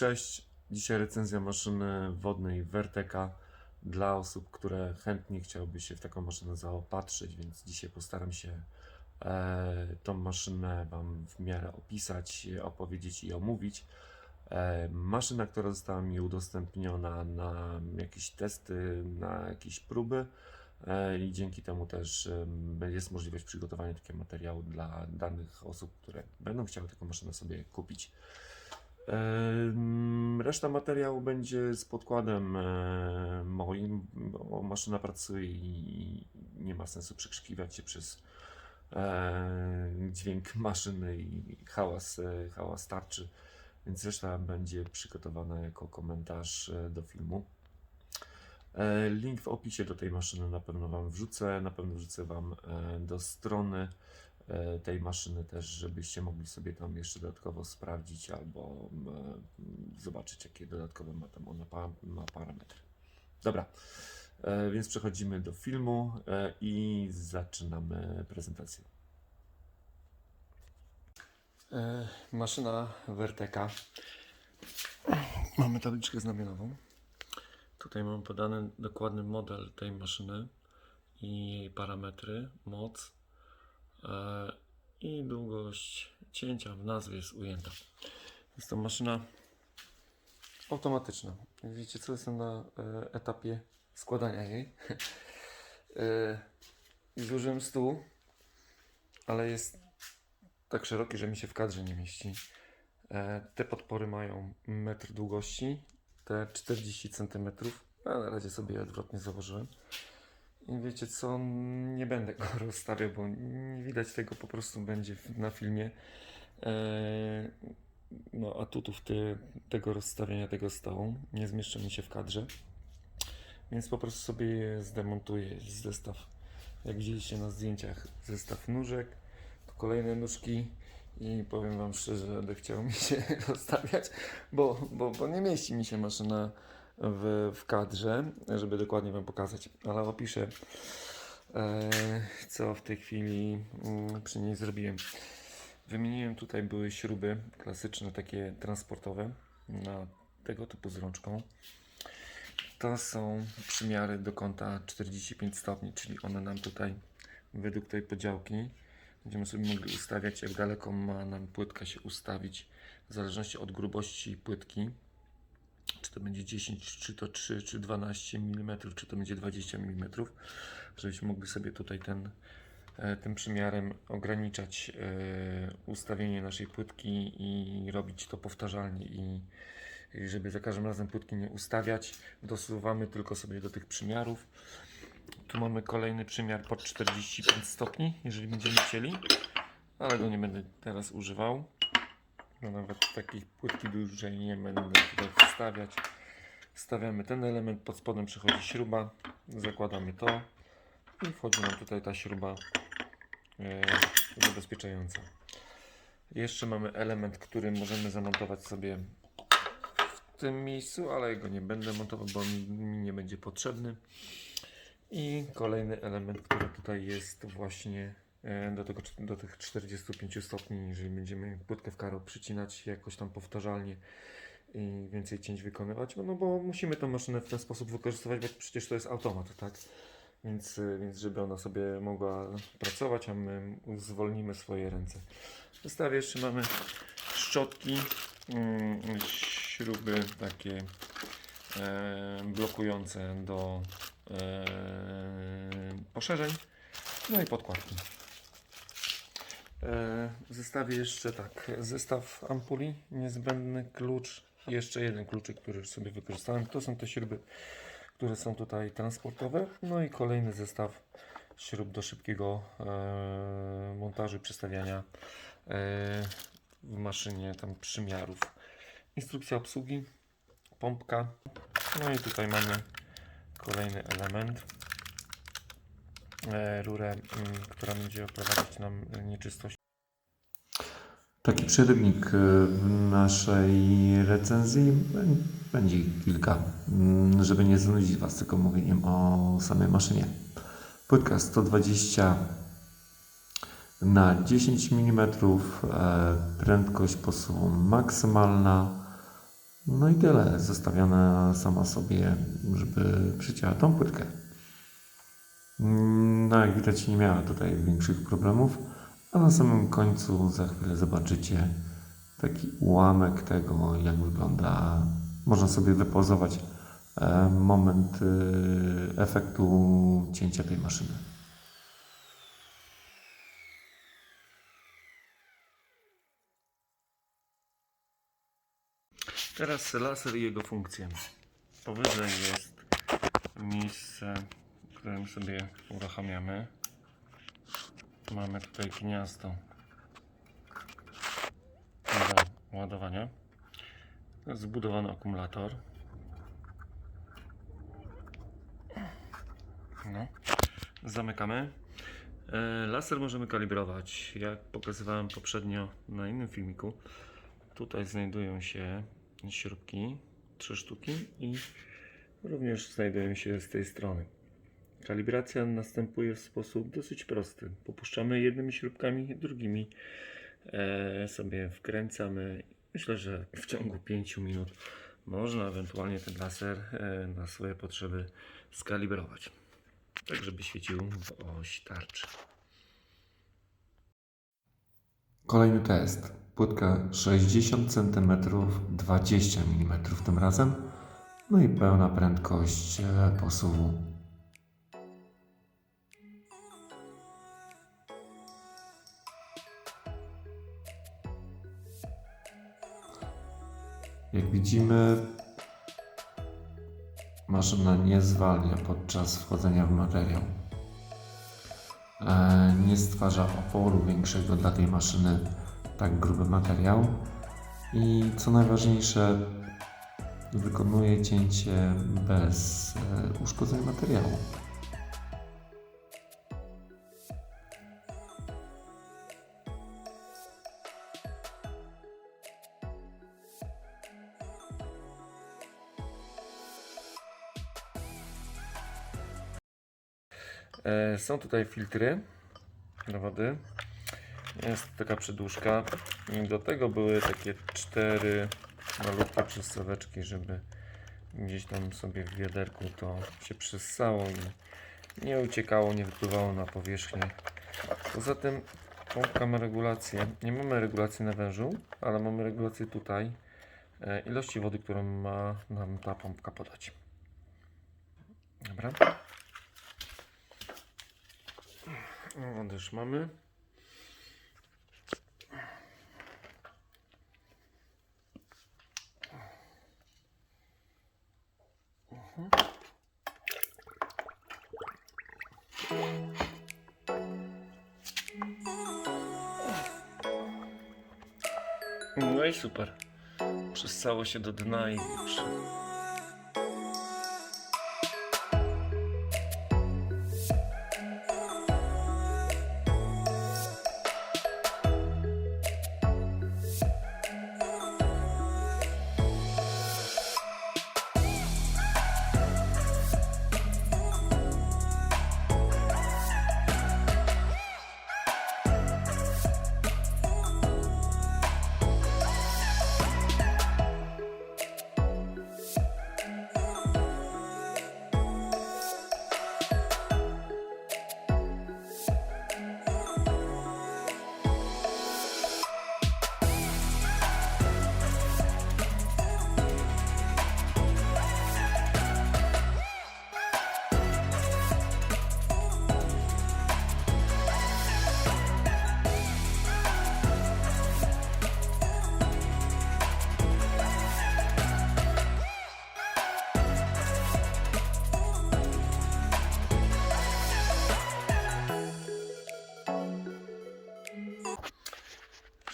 Cześć, dzisiaj recenzja maszyny wodnej Verteka dla osób, które chętnie chciałyby się w taką maszynę zaopatrzyć, więc dzisiaj postaram się e, tą maszynę Wam w miarę opisać, opowiedzieć i omówić. E, maszyna, która została mi udostępniona na jakieś testy, na jakieś próby e, i dzięki temu też em, jest możliwość przygotowania takiego materiału dla danych osób, które będą chciały taką maszynę sobie kupić. Reszta materiału będzie z podkładem e, moim, bo maszyna pracuje i nie ma sensu przekrzykiwać się przez e, dźwięk maszyny i hałas, e, hałas tarczy, więc reszta będzie przygotowana jako komentarz do filmu. Link w opisie do tej maszyny na pewno Wam wrzucę. Na pewno wrzucę Wam do strony tej maszyny też, żebyście mogli sobie tam jeszcze dodatkowo sprawdzić albo e, zobaczyć, jakie dodatkowe ma tam ona ma parametry. Dobra, e, więc przechodzimy do filmu e, i zaczynamy prezentację. E, Maszyna Verteka. Mamy tabliczkę znamionową. Tutaj mamy podany dokładny model tej maszyny i jej parametry, moc e, i długość cięcia w nazwie jest ujęta. Jest to maszyna automatyczna. Widzicie, co jestem na e, etapie składania jej. e, I złożyłem stół, ale jest tak szeroki, że mi się w kadrze nie mieści. E, te podpory mają metr długości, te 40 cm. Na razie sobie odwrotnie założyłem. I wiecie co, nie będę go rozstawiał, bo nie widać tego po prostu będzie na filmie. Eee, no atutów te, tego rozstawienia tego stołu nie zmieszczą mi się w kadrze. Więc po prostu sobie zdemontuję. Zestaw, jak widzieliście na zdjęciach, zestaw nóżek, tu kolejne nóżki i powiem Wam szczerze, będę chciał mi się rozstawiać, bo, bo, bo nie mieści mi się maszyna w, w kadrze, żeby dokładnie Wam pokazać, ale opiszę, e, co w tej chwili mm, przy niej zrobiłem. Wymieniłem tutaj były śruby klasyczne, takie transportowe, na tego typu z rączką. To są przymiary do kąta 45 stopni, czyli one nam tutaj według tej podziałki będziemy sobie mogli ustawiać, jak daleko ma nam płytka się ustawić, w zależności od grubości płytki czy to będzie 10, czy to 3, czy 12 mm, czy to będzie 20 mm, żebyśmy mogli sobie tutaj ten, e, tym przymiarem ograniczać e, ustawienie naszej płytki i robić to powtarzalnie i, żeby za każdym razem płytki nie ustawiać, dosuwamy tylko sobie do tych przymiarów. Tu mamy kolejny przymiar pod 45 stopni, jeżeli będziemy chcieli, ale go nie będę teraz używał. No nawet takiej płytki dużej nie będę tutaj wstawiać. Wstawiamy ten element, pod spodem przechodzi śruba, zakładamy to i wchodzi nam tutaj ta śruba e, zabezpieczająca. Jeszcze mamy element, który możemy zamontować sobie w tym miejscu, ale go nie będę montował, bo mi, nie będzie potrzebny. I kolejny element, który tutaj jest właśnie do, tego, do tych 45 stopni, jeżeli będziemy płytkę w karo przycinać jakoś tam powtarzalnie i więcej cięć wykonywać, no bo musimy tę maszynę w ten sposób wykorzystywać, bo przecież to jest automat, tak? Więc, e, więc żeby ona sobie mogła pracować, a my zwolnimy swoje ręce. W zestawie jeszcze mamy szczotki, mm, śruby takie e, blokujące do e, poszerzeń, no i podkładki. E, W zestawie jeszcze tak, zestaw ampuli, niezbędny klucz, i jeszcze jeden kluczyk, który sobie wykorzystałem. To są te śruby, które są tutaj transportowe. No i kolejny zestaw śrub do szybkiego e, montażu i przestawiania e, w maszynie tam przymiarów. Instrukcja obsługi, pompka. No i tutaj mamy kolejny element. E, rurę, mm, która będzie oprowadzać nam nieczystość. Taki przerywnik e, w naszej recenzji bę- będzie kilka, mm, żeby nie zanudzić Was tylko mówieniem o samej maszynie. Płytka 120 na 10 mm, e, prędkość posuwu maksymalna, No i tyle. Zostawiona sama sobie, żeby przycięła tą płytkę. Mm, No jak widać nie miała tutaj większych problemów, a na samym końcu za chwilę zobaczycie taki ułamek tego, jak wygląda. Można sobie wypozować e, moment e, efektu cięcia tej maszyny. Teraz laser i jego funkcje. Powyżej jest miejsce, którym sobie uruchamiamy. Mamy tutaj gniazdo do ładowania. Zbudowany akumulator. No. Zamykamy. E, Laser możemy kalibrować. Jak pokazywałem poprzednio na innym filmiku, tutaj znajdują się śrubki, trzy sztuki i również znajdują się z tej strony. Kalibracja następuje w sposób dosyć prosty. Popuszczamy jednymi śrubkami, drugimi e, sobie wkręcamy. Myślę, że w ciągu 5 minut można ewentualnie ten laser e, na swoje potrzeby skalibrować. Tak, żeby świecił w oś tarczy. Kolejny test. Płytka 60 cm, 20 mm tym razem. No i pełna prędkość e, posuwu. Jak widzimy, maszyna nie zwalnia podczas wchodzenia w materiał. E, nie stwarza oporu większego dla tej maszyny tak gruby materiał i co najważniejsze wykonuje cięcie bez e, uszkodzenia materiału. Są tutaj filtry do wody. Jest taka przedłużka. I do tego były takie cztery malutkie przystaweczki, żeby gdzieś tam sobie w wiaderku to się przyssało i nie uciekało, nie wypływało na powierzchnię. Poza tym pompka ma regulację. Nie mamy regulacji na wężu, ale mamy regulację tutaj e, ilości wody, którą ma nam ta pompka podać. Dobra. O, też mamy. No i super. Przyssało się do dna i już.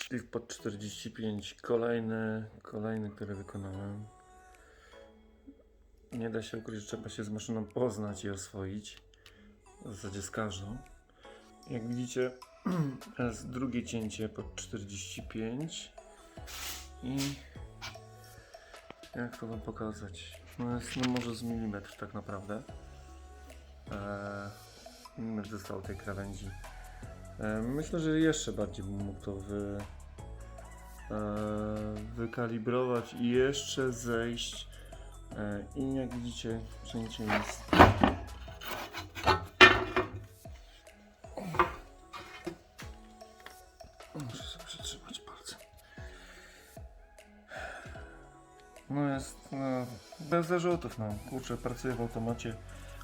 Szlif pod 45. Kolejny, kolejny, który wykonałem. Nie da się ukryć, że trzeba się z maszyną poznać i oswoić. W zasadzie z każdą. Jak widzicie, jest drugie cięcie pod 45. I jak to wam pokazać? No jest no może z milimetr tak naprawdę. Eee, milimetr został tej krawędzi. E, Myślę, że jeszcze bardziej bym mógł to wy, wykalibrować i jeszcze zejść. E, I jak widzicie, wszędzie jest. Muszę sobie przytrzymać palce. No jest no, bez zarzutów, no. Kurczę, pracuję w automacie.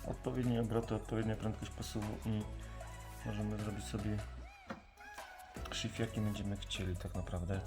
Odpowiednie obroty, odpowiednia prędkość posuwu i możemy zrobić sobie shift jaki będziemy chcieli tak naprawdę.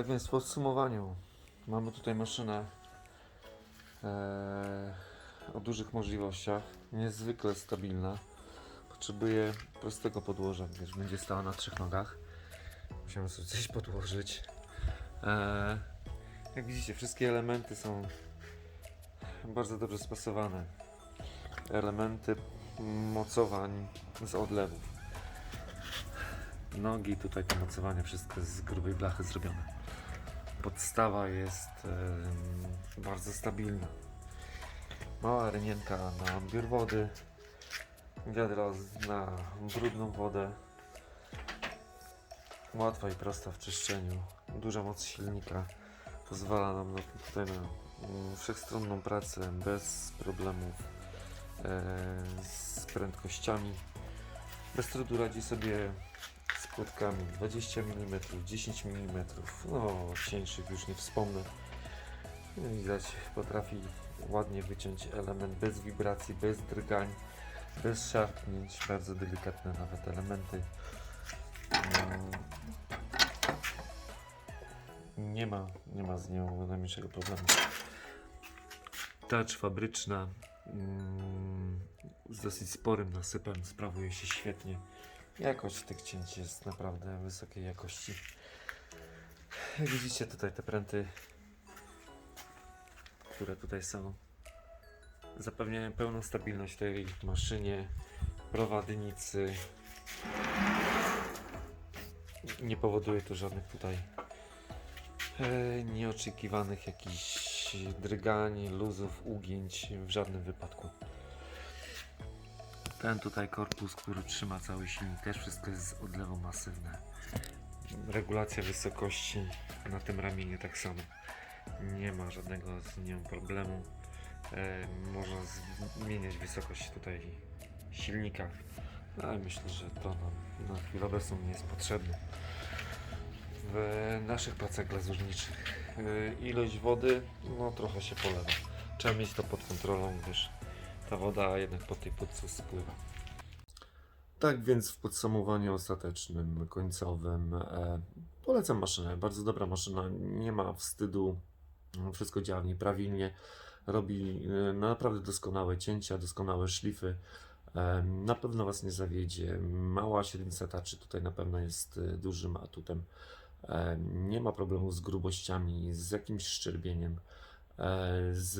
Tak więc w podsumowaniu mamy tutaj maszynę e, o dużych możliwościach, niezwykle stabilna. Potrzebuje prostego podłoża, gdyż będzie stała na trzech nogach. Musimy sobie coś podłożyć. E, jak widzicie, wszystkie elementy są bardzo dobrze spasowane. Elementy mocowań z odlewów. Nogi, tutaj te mocowania, wszystko z grubej blachy zrobione. Podstawa jest bardzo stabilna. Mała rynienka na odbiór wody, wiadro na brudną wodę. Łatwa i prosta w czyszczeniu. Duża moc silnika pozwala nam na, tutaj na mm, wszechstronną pracę bez problemów e, z prędkościami. Bez trudu radzi sobie płytkami 20 mm, 10 mm, no cieńszych już nie wspomnę. No, Widać, potrafi ładnie wyciąć element bez wibracji, bez drgań, bez szarpnięć, bardzo delikatne nawet elementy. Mm. Nie ma, nie ma z nią najmniejszego problemu. Tacz fabryczna mm, z dosyć sporym nasypem sprawuje się świetnie. Jakość tych cięć jest naprawdę wysokiej jakości. Jak widzicie tutaj te pręty, które tutaj są, zapewniają pełną stabilność tej maszynie, prowadnicy. Nie powoduje to żadnych tutaj e, nieoczekiwanych jakichś drgań, luzów, ugięć w żadnym wypadku. Ten tutaj korpus, który trzyma cały silnik, też wszystko jest z odlewu masywne. Regulacja wysokości na tym ramieniu tak samo. Nie ma żadnego z nią problemu. E, można zmieniać wysokość tutaj silnika, ale myślę, że to nam na chwilę obecną nie jest potrzebne. W naszych pracach glazurniczych e, ilość wody no trochę się polewa. Trzeba mieć to pod kontrolą, gdyż ta woda jednak po tej płytce spływa. Tak więc w podsumowaniu ostatecznym, końcowym, e, polecam maszynę. Bardzo dobra maszyna, nie ma wstydu, wszystko działa w niej prawidłnie. Robi e, naprawdę doskonałe cięcia, doskonałe szlify. E, na pewno Was nie zawiedzie. Mała 700 czy tutaj na pewno jest e, dużym atutem. E, nie ma problemu z grubościami, z jakimś szczerbieniem z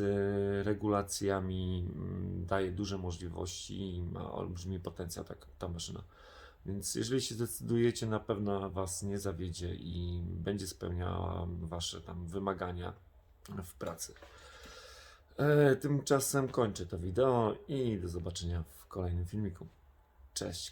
regulacjami, mm, daje duże możliwości i ma olbrzymi potencjał tak, ta maszyna. Więc jeżeli się zdecydujecie, na pewno Was nie zawiedzie i będzie spełniała Wasze tam wymagania w pracy. E, tymczasem kończę to wideo i do zobaczenia w kolejnym filmiku. Cześć!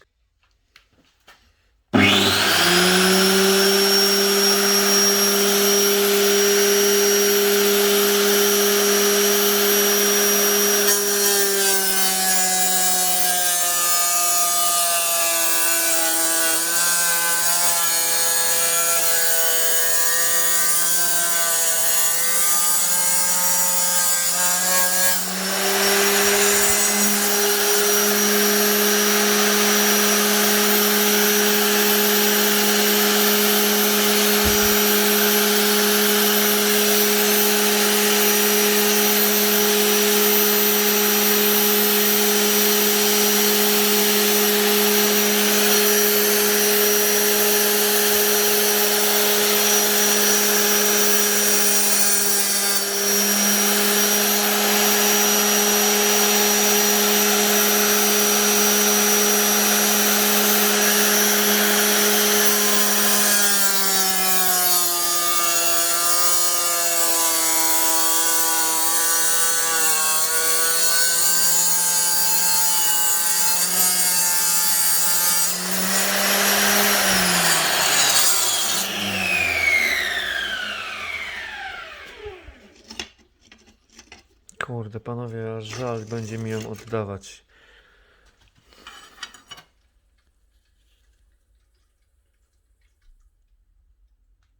Kurde, panowie, aż żal będzie mi ją oddawać.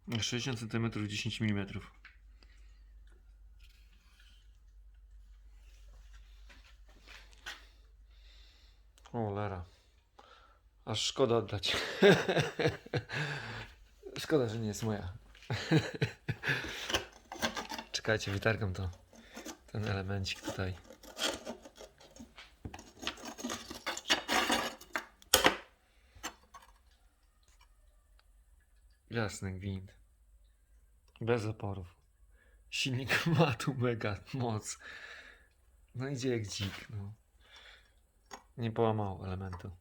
Na 60 cm 10 mm. O, lera. Aż szkoda oddać. szkoda, że nie jest moja. Czekajcie, wytargam to ten elemencik tutaj. Jasny gwint. Bez oporów. Silnik ma tu mega moc. No idzie jak dzik, no. Nie połamało elementu.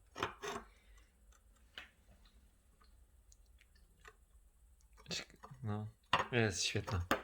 No, jest świetna.